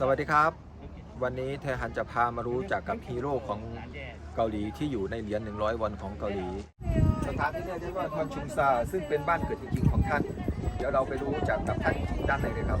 สวัสดีครับ วันนี้เทฮันจะพามารู้จักกับฮีโร่ของเกาหลีที่อยู่ในเหรียญ100 วันของเกาหลี สถานที่นี้เรียกว่าคอนชุงซาซึ่งเป็นบ้านเกิดจริงๆของท่าน เดี๋ยวเราไปรู้จักกับท่านด้านในเลยครับ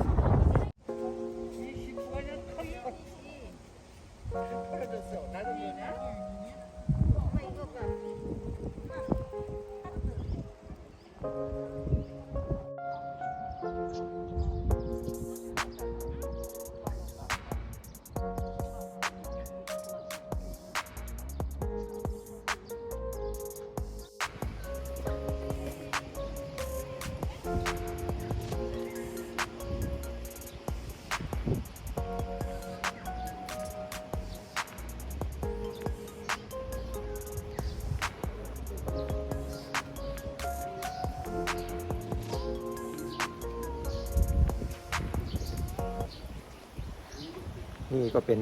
นี่ก็เป็น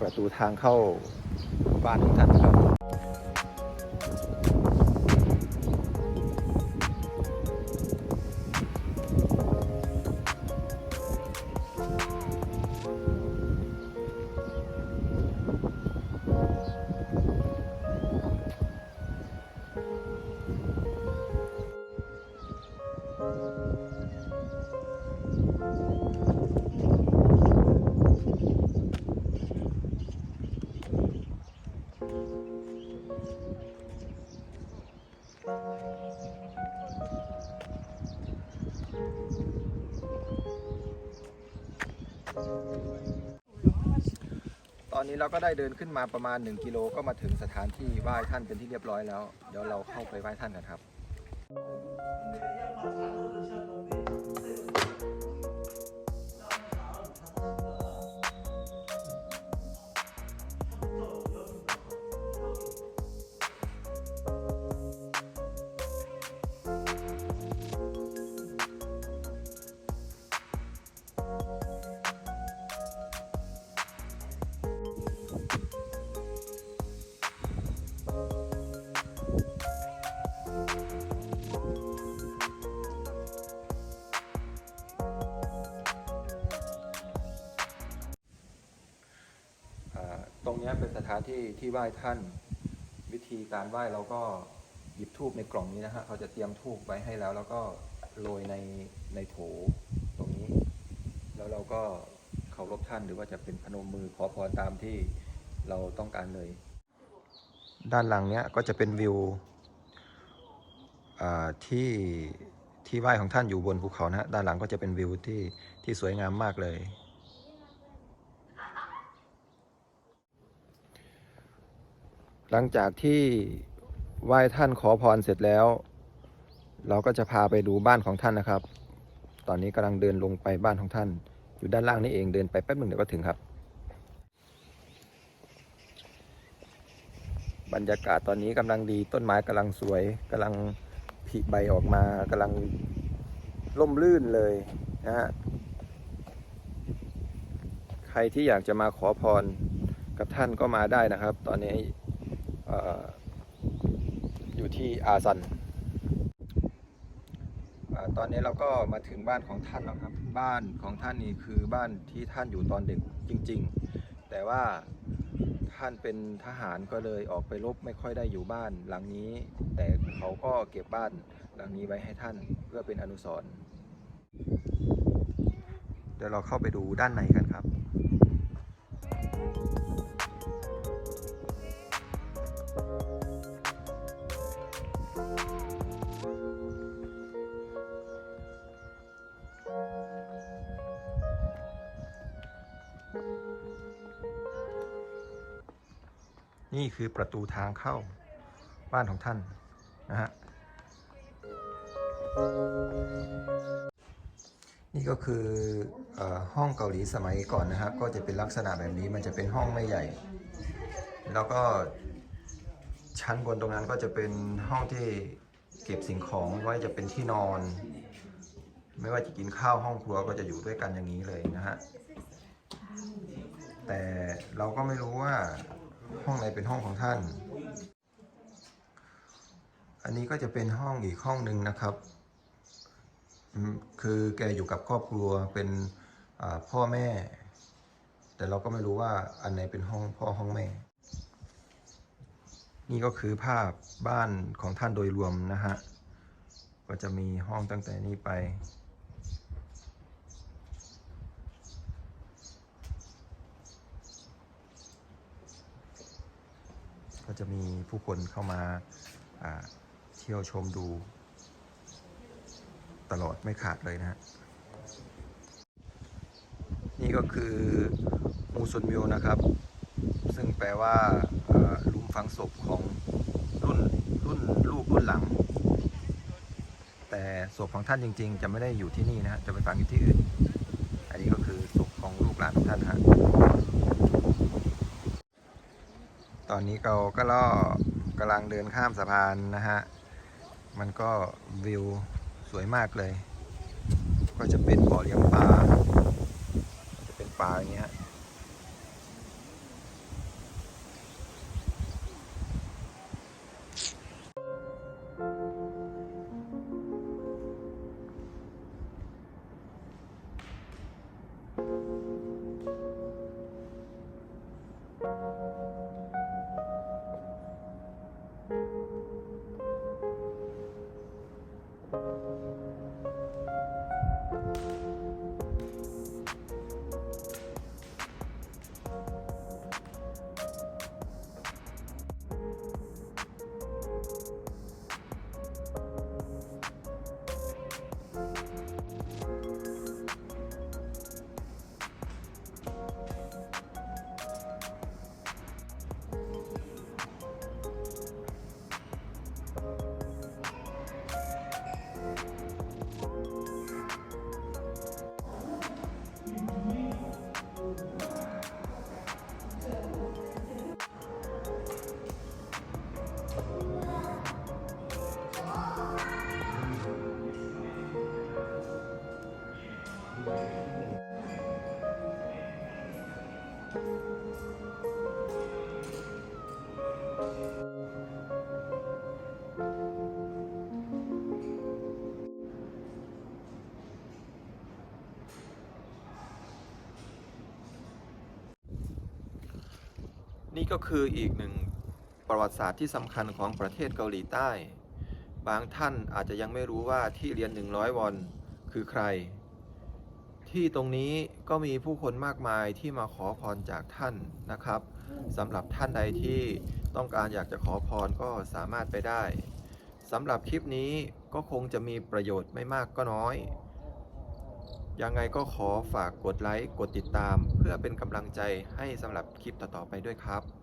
ประตูทางเข้าบ้านของท่านครับ ตอนนี้เราก็ได้เดินขึ้นมาประมาณ 1 กิโลก็มาถึงสถานที่ไหว้ท่านเป็นที่เรียบร้อยแล้ว เดี๋ยวเราเข้าไปไหว้ท่านกันครับ ตรงนี้เป็นสถานที่ที่ไหว้ท่าน วิธีการไหว้เราก็หยิบทูบในกล่องนี้นะฮะเขาจะเตรียมทูบไว้ให้แล้ว แล้วก็โรยในในโถตรงนี้ แล้วเราก็เคารพท่านหรือว่าจะเป็นพนมมือขอพรตามที่เราต้องการเลย ด้านหลังเนี้ยก็จะเป็นวิวอ่าที่ที่ไหว้ของท่านอยู่บนภูเขานะฮะด้านหลังก็จะเป็นวิวที่ที่สวยงามมากเลย ลังจากที่ไหว้ท่านขอพรเสร็จแล้ว เราก็จะพาไปดูบ้านของท่านนะครับ ตอนนี้กำลังเดินลงไปบ้านของท่าน อยู่ด้านล่างนี่เองเดินไปแป๊บหนึ่งเดี๋ยวก็ถึงครับ บรรยากาศตอนนี้กำลังดีต้นไม้กำลังสวยกำลังผลิใบออกมากำลังร่มรื่นเลยนะฮะใครที่อยากจะมาขอพรกับท่านก็มาได้นะครับ ตอนนี้ อ่ออยู่ที่อาซันอาตอนนี้เราก็มาถึงบ้านของท่านแล้วครับ บ้านของท่านนี่คือบ้านที่ท่านอยู่ตอนเด็กจริง ๆ แต่ว่าท่านเป็นทหารก็เลยออกไปรบไม่ค่อยได้อยู่บ้านหลังนี้ แต่เขาก็เก็บบ้านหลังนี้ไว้ให้ท่านเพื่อเป็นอนุสรณ์เดี๋ยวเราเข้าไปดูด้านในกันครับ นี่คือประตูทางเข้าบ้านของท่านนะฮะ นี่ก็คือออห้องเกาหลีสมัยก่อนนะครับ ก็จะเป็นลักษณะแบบนี้มันจะเป็นห้องไม่ใหญ่ แล้วก็ชั้นบนตรงนั้นก็จะเป็นห้องที่เก็บสิ่งของไม่ว่าจะเป็นที่นอน ไม่ว่าจะกินข้าวห้องครัวก็จะอยู่ด้วยกันอย่างนี้เลยนะฮะ แต่เราก็ไม่รู้ว่า ห้องไหนเป็นห้องของท่าน อันนี้ก็จะเป็นห้องอีกห้องหนึ่งนะครับ คือแกอยู่กับครอบครัวเป็นพ่อแม่ แต่เราก็ไม่รู้ว่าอันไหนเป็นห้องพ่อห้องแม่ นี่ก็คือภาพบ้านของท่านโดยรวมนะฮะ ก็จะมีห้องตั้งแต่นี้ไป ก็จะมีผู้คนเข้ามาเที่ยวชมดู ตลอดไม่ขาดเลยนะฮะนี่ก็คือมูซุนมิวนะครับ ซึ่งแปลว่าลุมฝังศพของรุ่นรุ่นลูกรุ่นหลัง แต่ศพของท่านจริง ๆ จะไม่ได้อยู่ที่นี่นะฮะจะไปฝังอยู่ที่อื่น อันนี้ก็คือศพของลูกหลานของท่านฮะ ตอนนี้เราก็ล่อกำลังเดินข้ามสะพานนะฮะ มันก็วิวสวยมากเลย ก็จะเป็นบ่อเลี้ยงปลา จะเป็นปลาอย่างเงี้ย ก็คืออีกหนึ่งประวัติศาสตร์ที่สำคัญของประเทศเกาหลีใต้ บางท่านอาจจะยังไม่รู้ว่าที่เรียน 100 วอนคือใคร ที่ตรงนี้ก็มีผู้คนมากมายที่มาขอพรจากท่านนะครับสำหรับท่านใดที่ต้องการอยากจะขอพรก็สามารถไปได้สำหรับคลิปนี้ก็คงจะมีประโยชน์ไม่มากก็น้อย ยังไงก็ขอฝากกดไลค์ กดติดตาม เพื่อเป็นกำลังใจให้สำหรับคลิปต่อๆไปด้วยครับ